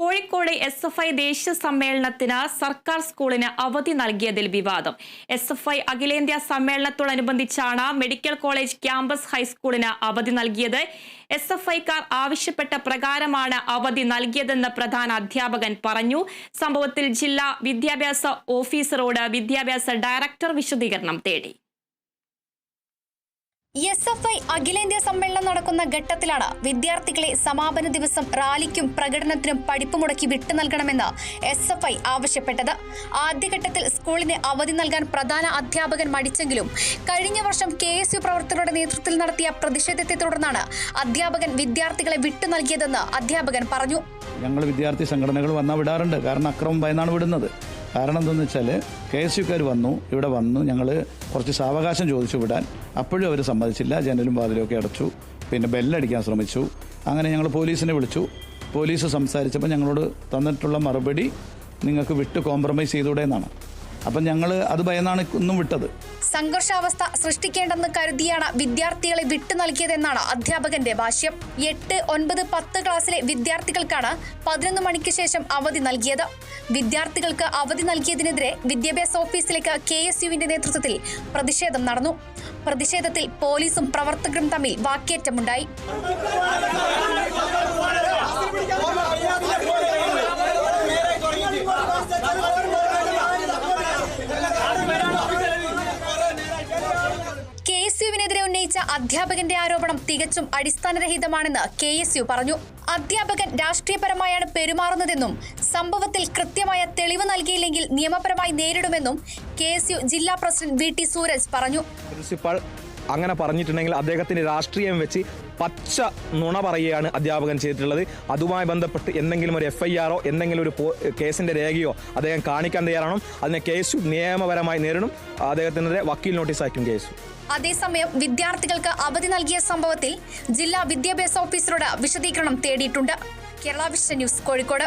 Kozhikode S F I ദേശീയ സമ്മേളനത്തിന് സർക്കാർ സ്കൂളിന് അവധി നൽകിയതിൽ വിവാദം. എസ് എഫ് ഐ അഖിലേന്ത്യാ സമ്മേളനത്തോടനുബന്ധിച്ചാണ് മെഡിക്കൽ കോളേജ് ക്യാമ്പസ് ഹൈസ്കൂളിന് അവധി നൽകിയത്. എസ് എഫ് ഐക്കാർ ആവശ്യപ്പെട്ട പ്രകാരമാണ് അവധി നൽകിയതെന്ന് പ്രധാന അധ്യാപകൻ പറഞ്ഞു. സംഭവത്തിൽ ജില്ലാ വിദ്യാഭ്യാസ ഓഫീസറോട് വിദ്യാഭ്യാസ ഡയറക്ടർ വിശദീകരണം തേടി. എസ് എഫ് ഐ അഖിലേന്ത്യാ സമ്മേളനം നടക്കുന്ന ഘട്ടത്തിലാണ് വിദ്യാർത്ഥികളെ സമാപന ദിവസം റാലിക്കും പ്രകടനത്തിനും പഠിപ്പ് മുടക്കി വിട്ടു നൽകണമെന്ന് എസ് എഫ് ഐ ആവശ്യപ്പെട്ടത്. ആദ്യഘട്ടത്തിൽ സ്കൂളിന് അവധി നൽകാൻ പ്രധാന അധ്യാപകൻ മടിച്ചെങ്കിലും കഴിഞ്ഞ വർഷം കെ എസ് യു പ്രവർത്തകരുടെ നേതൃത്വത്തിൽ നടത്തിയ പ്രതിഷേധത്തെ തുടർന്നാണ് അധ്യാപകൻ വിദ്യാർത്ഥികളെ വിട്ടു നൽകിയതെന്ന് അധ്യാപകൻ പറഞ്ഞു. ഞങ്ങൾ വിദ്യാർത്ഥി സംഘടനകൾ വന്നാൽ വിടാറുണ്ട്. കാരണം അക്രമം ഭയന്നാണ് വിടുന്നത്. കാരണം എന്തെന്ന് വെച്ചാൽ കെ എസ് യുക്കാർ വന്നു ഇവിടെ വന്നു ഞങ്ങൾ കുറച്ച് സാവകാശം ചോദിച്ചു വിടാൻ. അപ്പോഴും അവർ സമ്മതിച്ചില്ല ജനലും വാതിലും ഒക്കെ അടച്ചു പിന്നെ ബെല്ലടിക്കാൻ ശ്രമിച്ചു. അങ്ങനെ ഞങ്ങൾ പോലീസിനെ വിളിച്ചു. പോലീസ് സംസാരിച്ചപ്പോൾ ഞങ്ങളോട് തന്നിട്ടുള്ള മറുപടി നിങ്ങൾക്ക് വിട്ട് കോംപ്രമൈസ് ചെയ്തൂടെ എന്നാണ്. അപ്പം ഞങ്ങൾ അത് ഭയന്നാണ് ഒന്നും വിട്ടത്. സംഘർഷാവസ്ഥ സൃഷ്ടിക്കേണ്ടെന്ന് കരുതിയാണ് വിദ്യാർത്ഥികളെ വിട്ടു നൽകിയതെന്നാണ് അധ്യാപകന്റെ ഭാഷ്യം. എട്ട് ഒൻപത് പത്ത് ക്ലാസ്സിലെ വിദ്യാർത്ഥികൾക്കാണ് പതിനൊന്ന് മണിക്ക് ശേഷം അവധി നൽകിയത്. വിദ്യാർത്ഥികൾക്ക് അവധി നൽകിയതിനെതിരെ വിദ്യാഭ്യാസ ഓഫീസിലേക്ക് കെ എസ് യുവിന്റെ നേതൃത്വത്തിൽ പ്രതിഷേധം നടന്നു. പ്രതിഷേധത്തിൽ പോലീസും പ്രവർത്തകരും തമ്മിൽ വാക്കേറ്റമുണ്ടായി. ഉന്നയിച്ച അധ്യാപകന്റെ ആരോപണം തികച്ചും അടിസ്ഥാനരഹിതമാണെന്ന് കെ എസ് യു പറഞ്ഞു. അധ്യാപകൻ രാഷ്ട്രീയപരമായാണ് പെരുമാറുന്നതെന്നും സംഭവത്തിൽ കൃത്യമായ തെളിവ് നൽകിയില്ലെങ്കിൽ നിയമപരമായി നേരിടുമെന്നും കെ ജില്ലാ പ്രസിഡന്റ് വി ടി സൂരജ് പറഞ്ഞു. പ്രിൻസിപ്പൾ അങ്ങനെ പറഞ്ഞിട്ടുണ്ടെങ്കിൽ അദ്ദേഹത്തിന്റെ രാഷ്ട്രീയം വെച്ച് പച്ച നുണ പറയുകയാണ് അധ്യാപകൻ ചെയ്തിട്ടുള്ളത്. അതുമായി ബന്ധപ്പെട്ട് എന്തെങ്കിലും ഒരു എഫ് ഐ ആറോ എന്തെങ്കിലും ഒരു കേസിന്റെ രേഖയോ അദ്ദേഹം കാണിക്കാൻ തയ്യാറാണോ. അതിനെ കേസ് നിയമപരമായി നേരിടും. അദ്ദേഹത്തിനെതിരെ വക്കീൽ നോട്ടീസ് അയക്കും കേസ്. അതേസമയം വിദ്യാർത്ഥികൾക്ക് അവധി നൽകിയ സംഭവത്തിൽ ജില്ലാ വിദ്യാഭ്യാസ ഓഫീസറോട് വിശദീകരണം തേടിയിട്ടുണ്ട്. Kerala vision news Kozhikode.